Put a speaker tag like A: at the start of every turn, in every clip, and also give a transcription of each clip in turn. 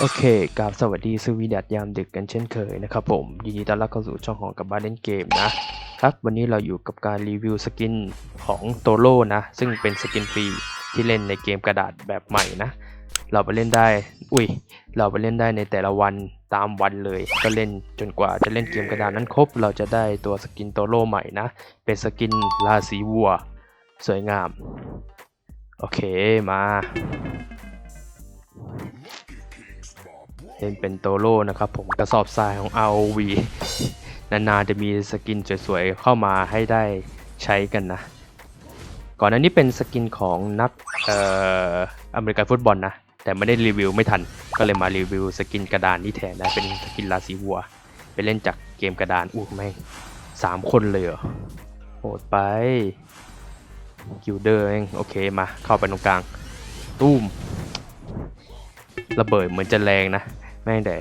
A: โอเคกับสวัสดีสวีดัดยามดึกกันเช่นเคยนะครับผม ยินดีต้อนรับเข้าสู่ช่องของกับบ้านเล่นเกมนะครับ วันนี้เราอยู่กับการรีวิวสกินของโตโร่นะ ซึ่งเป็นสกินฟรีที่เล่นในเกมกระดาษแบบใหม่นะ เราไปเล่นได้ อุ้ย เราไปเล่นได้ในแต่ละวันตามวันเลย ก็เล่นจนกว่าจะเล่นเกมกระดาษนั้นครบ เราจะได้ตัวสกินโตโร่ใหม่นะ เป็นสกินราศีวัว สวยงาม โอเคมา เล่นเป็นโตโร่นะครับผมกระสอบทรายของ ROV นานๆจะมีสกินสวยๆเข้ามาให้ได้ใช้กันนะ ก่อนหน้านี้เป็นสกินของนักเอ่ออเมริกันฟุตบอลนะ แต่ไม่ได้รีวิวไม่ทัน ก็เลยมารีวิวสกินกระดานนี่แทนนะ เป็นสกินราศีวัว ไปเล่นจากเกมกระดานอู้แม่งสามคนเลยเหรอโหดไปกิลเดอร์เองโอเคมาเข้าไปตรงกลาง ตุ้มระเบิดเหมือนจะแรงนะ ม่งแต่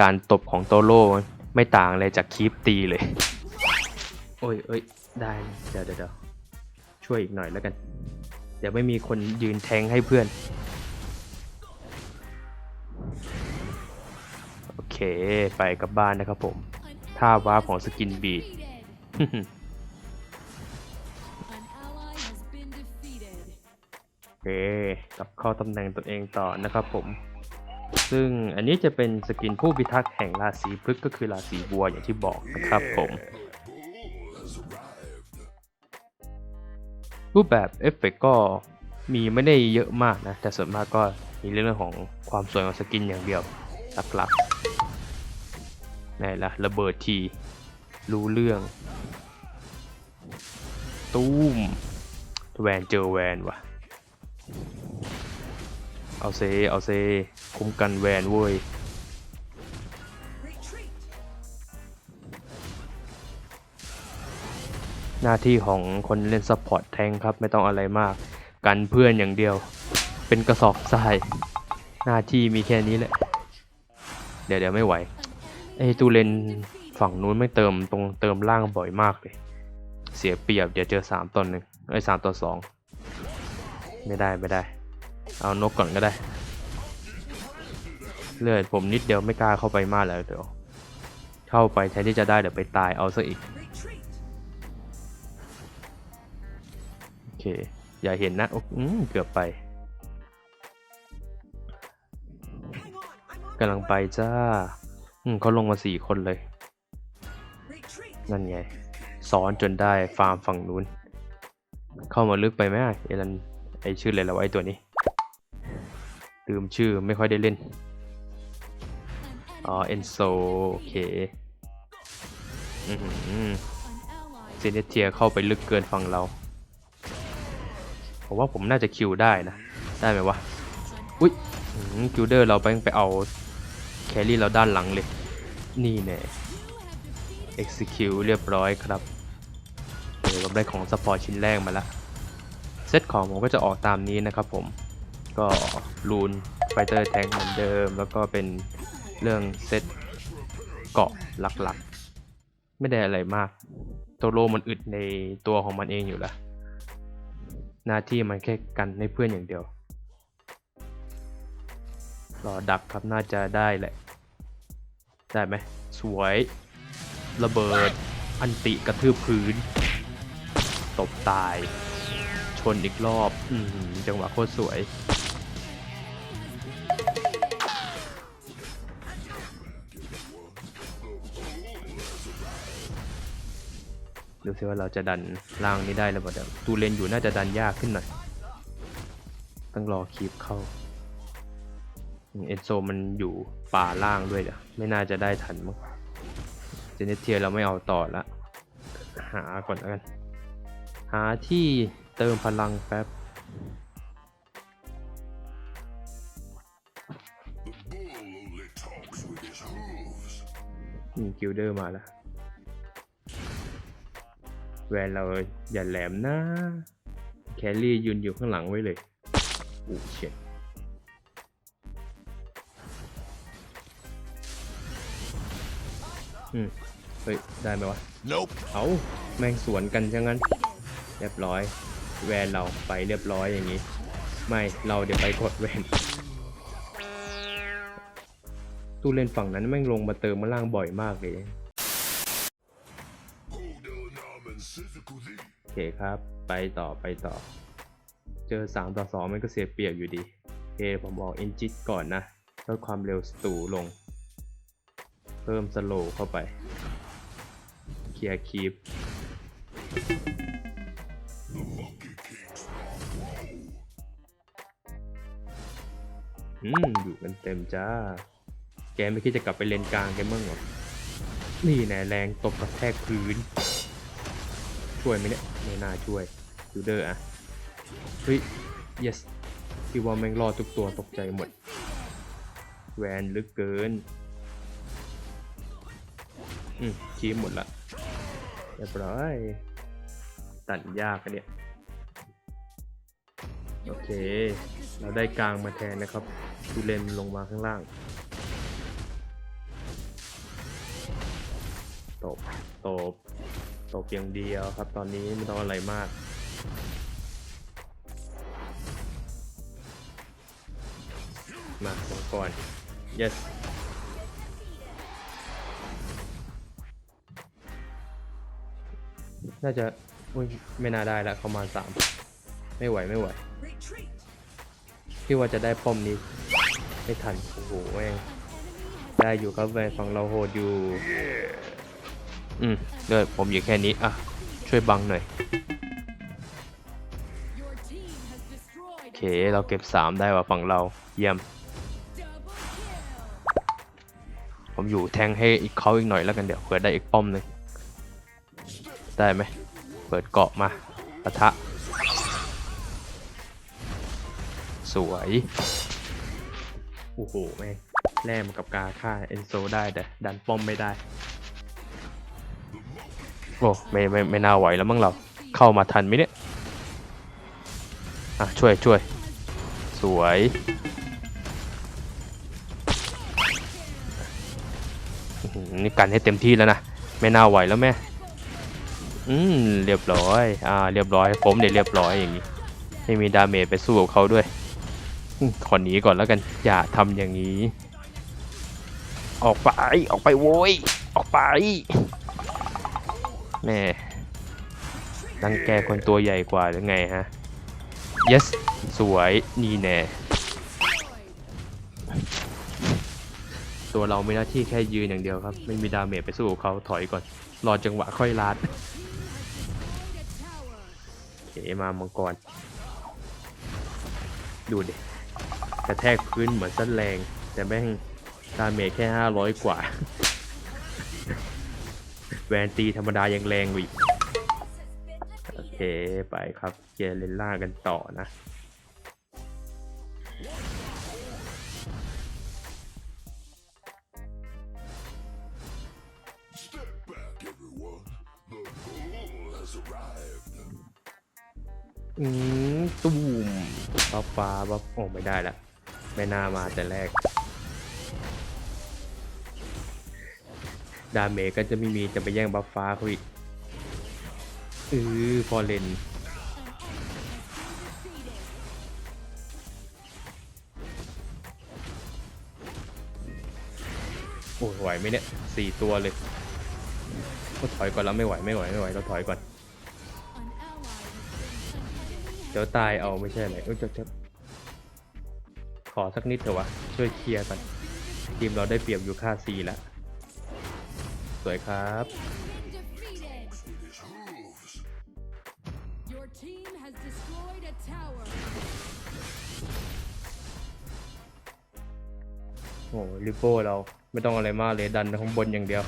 A: การตบของโตโร่ไม่ต่างเลยจากคีปตีเลย โอ้ยเอ้ยได้เดี๋ยวเดี๋ยวช่วยอีกหน่อยแล้วกัน เดี๋ยวไม่มีคนยืนแทงให้เพื่อน โอเคไปกลับบ้านนะครับผมท่าวาร์ปของสกินบีดโอเคกลับเข้าตำแหน่งตัวเองต่อนะครับผม ซึ่งอันนี้จะเป็นสกินผู้พิทักษ์แห่งราศีพฤกษ์ก็คือราศีบัวอย่างที่บอกนะครับผม รูปแบบเอฟเฟกก็มีไม่ได้เยอะมากนะ แต่ส่วนมากก็มีเรื่องของความสวยของสกินอย่างเดียวหลักๆนี่ละระเบิดที รู้เรื่อง ตู้มแวนเจอแวนวะ เอาเซ เอาเซ คุ้มกันแวนเว้ย หน้าที่ของคนเล่นซัพพอร์ตแทงครับไม่ต้องอะไรมาก กันเพื่อนอย่างเดียว เป็นกระสอบทราย หน้าที่มีแค่นี้แหละ เดี๋ยวเดี๋ยวไม่ไหว ไอ้ตูเลนฝั่งนู้นไม่เติมตรงเติมล่างบ่อยมากเลย เสียเปรียบเดี๋ยวเจอสามต่อหนึ่งไอ้สามต่อสองไม่ได้ไม่ได้ เอานกก่อนก็ได้ เลือดผมนิดเดียวไม่กล้าเข้าไปมากแล้วเดี๋ยว เข้าไปแทนที่จะได้เดี๋ยวไปตายเอาซะอีก โอเค อย่าเห็นนะโอ้อืมเกือบไปกำลังไปจ้า อืมเขาลงมาสี่คนเลย นั่นไงซ้อนจนได้ฟาร์มฝั่งนู้น เข้ามาลึกไปไหมอะเอรันไอชื่ออะไรแล้วไอตัวนี้ ลืมชื่อไม่ค่อยได้เล่น อ๋อ เอนโซ โอเคเซเนเทียเข้าไปลึกเกินฝั่งเรา ผมว่าผมน่าจะคิวได้นะ ได้ไหมวะ อุ้ยคิวเดอร์เราไปไปเอาแครี่เราด้านหลังเลย นี่แน่ execute เรียบร้อยครับเดี๋ยวผมได้ของสปอร์ตชิ้นแรกมาแล้ว เซตของผมก็จะออกตามนี้นะครับผม ก็รูนไฟเตอร์แทงเหมือนเดิม แล้วก็เป็นเรื่องเซตเกาะหลักๆ ไม่ได้อะไรมาก ตัวโลมันอึดในตัวของมันเองอยู่ล้วหน้าที่มันแค่กันให้เพื่อนอย่างเดียว รอดักครับน่าจะได้แหละ ได้ไหมสวยระเบิดอันติกระทืบพื้น ตบตาย ชนอีกรอบ อืจังหวะโคตรสวย ดูสิว่าเราจะดันล่างนี้ได้หรือเปล่าเดี๋ยวตูเลนอยู่น่าจะดันยากขึ้นหน่อยต้องรอคีบเข้าเอ็นโซมันอยู่ป่าล่างด้วยเดี๋ยไม่น่าจะได้ทันมั้งเจเนเทียเราไม่เอาต่อละหาก่อนแล้วกัน หาที่เติมพลังแป๊บอืมกิลเดอร์มาแล้ว แวนเราอย่าแหลมนะ แครี่ยืนอยู่ข้างหลังไว้เลยอู้เช็ดอืม เฮ้ย ได้ไหมวะ
B: Nope.
A: เอาแม่งสวนกันช่างนั้น เรียบร้อย แวนเราไปเรียบร้อยอย่างนี้ ไม่ เราเดี๋ยวไปกดแวนตู้เล่นฝั่งนั้นแม่งลงมาเติมมาล่างบ่อยมากเลย เคครับ ไปต่อไปต่อ เจอ 3 ต่อ 2 มันก็เสียเปรียบอยู่ดีโอเคผมบอก e n g i t ก่อนนะลดความเร็วสตูลง เพิ่มสโลเข้าไป เคลียร์คีปอืม อยู่กันเต็มจ้า แกไม่คิดจะกลับไปเลนกลางแกมั่งหรอ นี่แน่แรงตบกระแทกพื้น ช่วยไหมเนี่ยไม่น่าช่วยดูเดอร์อะเฮ้ย yes พี่ว่าแม่งรอดทุกตัวตกใจหมด แวนลึกเกิน อืมคีมหมดละเรียบร้อยตัดยากเนี่ย โอเค เราได้กลางมาแทนนะครับดูเลนลงมาข้างล่างตบตบ ตบอย่างเดียวครับ ตอนนี้ไม่ต้องอะไรมาก มาลงก่อน yes น่าจะอุ้ยไม่น่าได้ละเขามาสามไม่ไหวไม่ไหวพี่ว่าจะได้ป้อมนี้ ไม่ทัน โอ้โหแม่งได้อยู่ครับแวนฝั่งเราโหดอยู่ อืมเดี๋ยวผมอยู่แค่นี้อะช่วยบังหน่อยโอเคเราเก็บ 3 ได้ว่ะฝั่งเราเยี่ยม ผมอยู่แทงให้อีกเขาอีกหน่อยแล้วกันเดี๋ยวเผื่อได้อีกป้อมหนึ่งได้ไหมเปิดเกาะมาปะทะ สวยโอ้โหแม่งแลกมกับกาค่าเอนโซได้แต่ดันป้อมไม่ได้ โอ้ไม่ไม่ไม่น่าไหวแล้วมั้งเราเข้ามาทันไหมเนี่ยอะช่วยช่วยสวยนี่กันให้เต็มที่แล้วนะไม่น่าไหวแล้วแม่อืมเรียบร้อยอ่าเรียบร้อยผมเดี๋ยวเรียบร้อยอย่างนี้ไม่มีดาเมจไปสู้กับเขาด้วยอขอหนีก่อนแล้วกันอย่าทำอย่างนี้ ออกไปออกไปโว้ยออกไป แม่รังแกคนตัวใหญ่กว่าหรือไงฮะ yes สวยนี่แน่ตัวเราไม่หน้าที่แค่ยืนอย่างเดียวครับ ไม่มีดาเมจไปสู้เขาถอยก่อน รอจังหวะค่อยลาดโอเคมามังกร ดูดิกระแทกพื้นเหมือนสั้นแรง แต่แม่งดาเมจแค่ 500 กว่า แวนตีธรรมดายังแรงกว่าอีกโอเคไปครับเจยร์เลนล่างกันต่อนะอืมตูมบัฟฟ้าบัฟโอ้ไม่ได้ละไม่น่ามาแต่แรก ดาเมจก็จะไม่มีจะไปแย่งบัฟฟ้าเขาอีกเออฟอเรนโอ้ไหวไหมเนี่ยสี่ตัวเลยก็ถอยก่อนแล้วไม่ไหวไม่ไหวไม่ไหวเราถอยก่อนเดี๋ยวตายเอาไม่ใช่อะไรเอ้ยจะจะขอสักนิดเถอะวะช่วยเคลียร์กันทีมเราได้เปรียบอยู่ค่า C แล้ว สวยครับ
B: Your team has destroyed a tower.
A: โอ้ลิโป้เราไม่ต้องอะไรมากเลยดันข้างบนอย่างเดียว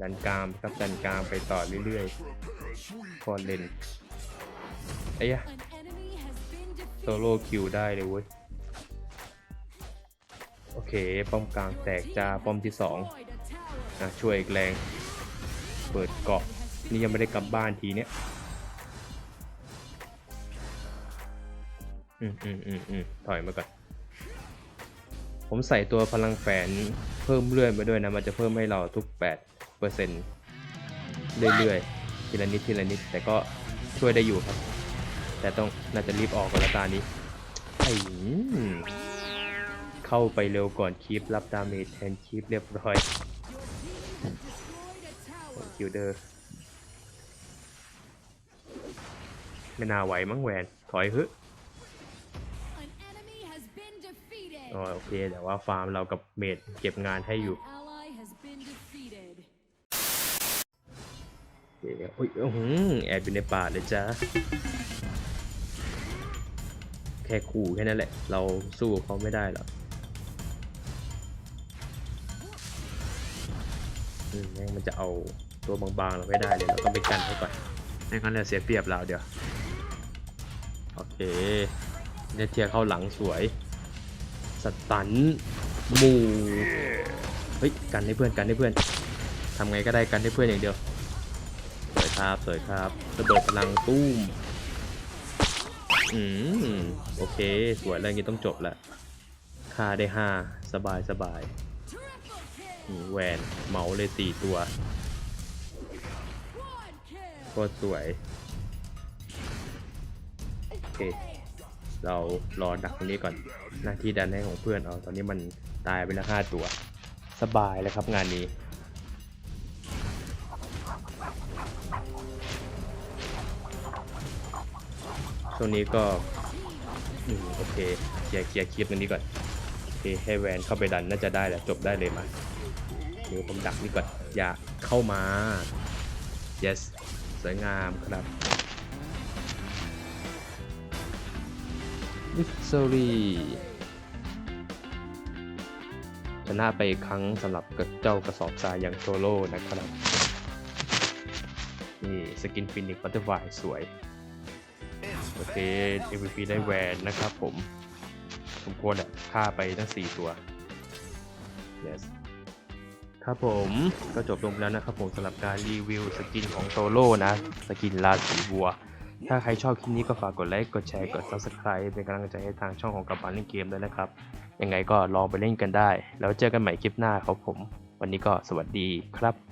A: ดันกลางครับดันกลางไปต่อเรื่อยๆพอเล่นไอ้ยะ
B: An enemy has been
A: โซ
B: defeated.
A: โล่คิวได้เลยเว้ยโอ เค ป้อมกลางแตกจ้าป้อมที่สอง
B: Destroyed a tower.
A: อะช่วยอีกแรง เปิดเกาะนี่ยังไม่ได้กลับบ้านทีเนี้ยอืมอืมอืมอืมถอยมาก่อนผมใส่ตัวพลังแฝนเพิ่มเลื่อนไปด้วยนะ มันจะเพิ่มให้เราทุก 8%เปอร์เซ็นต์เรื่อยๆ ทีละนิดทีละนิด แต่ก็ช่วยได้อยู่ครับ แต่ต้องน่าจะรีบออกกันล้วตานี้ไอืม เข้าไปเร็วก่อนคลิปรับดาเมจแทนคลิปเรียบร้อย
B: Your team has destroyed a tower.
A: คิวเดอร์ไม่น่าไหวมั้งแหวน ถอยฮึ
B: An enemy has been defeated.
A: อ๋อโอเค แต่ว่าฟาร์มเรากับเมดเก็บงานให้อยู่
B: An ally has been defeated.
A: โอเคโอ้ยอื้อหือแอบอยู่ในป่าเลยจ้าแค่ขู่แค่นั้นแหละ เราสู้เขาไม่ได้หรอก อืมแม่งมันจะเอาตัวบางๆเราไม่ได้เลยเราต้องไปกันให้ก่อนไม่งั้นเราเสียเปรียบเราเดี๋ยว โอเคเนเทียเข้าหลังสวย สตันหมูเฮ้ยกันให้เพื่อนกันให้เพื่อนทำไงก็ได้กันให้เพื่อนอย่างเดียว สวยครับสวยครับระเบิดพลังตุ้มอืมโอเค สวยแล้วงนี้ต้องจบละค่าได้ห้าสบายสบาย มแหวนเมาเลยสี่ตัวโคตรสวย โอเค เรารอดักตรงนี้ก่อน หน้าที่ดันให้ของเพื่อนเอาตอนนี้มันตายไปแล้วห้าตัว สบายแล้วครับงานนี้ช่วงนี้ก็อืมโอเคเคลียร์เคลียร์คลิปตรงนี้ก่อนโอเคให้แวนเข้าไปดันน่าจะได้แหละจบได้เลยมา เดี๋ยวผมดักนี่ก่อนอย่าเข้ามา yes สวยงามครับ victory ชนะไปอีกครั้งสำหรับเจ้ากระสอบทรายอย่างโซโล่นะครับนี่สกินฟินิกบัตเตอร์ไฟสวย โอเค MVP ได้แวนนะครับผม สมควรแหละฆ่าไปทั้ง 4 ตัว yes ครับผมก็จบลงไปแล้วนะครับผมสำหรับการรีวิวสกินของโซโล่นะ สกินราศีบัว ถ้าใครชอบคลิปนี้ก็ฝากกดไลค์ กดแชร์ กด Subscribe เป็นกำลังใจให้ทางช่องของกับปานเล่นเกมด้วยนะครับ ยังไงก็ลองไปเล่นกันได้ แล้วเจอกันใหม่คลิปหน้าครับผม วันนี้ก็สวัสดีครับ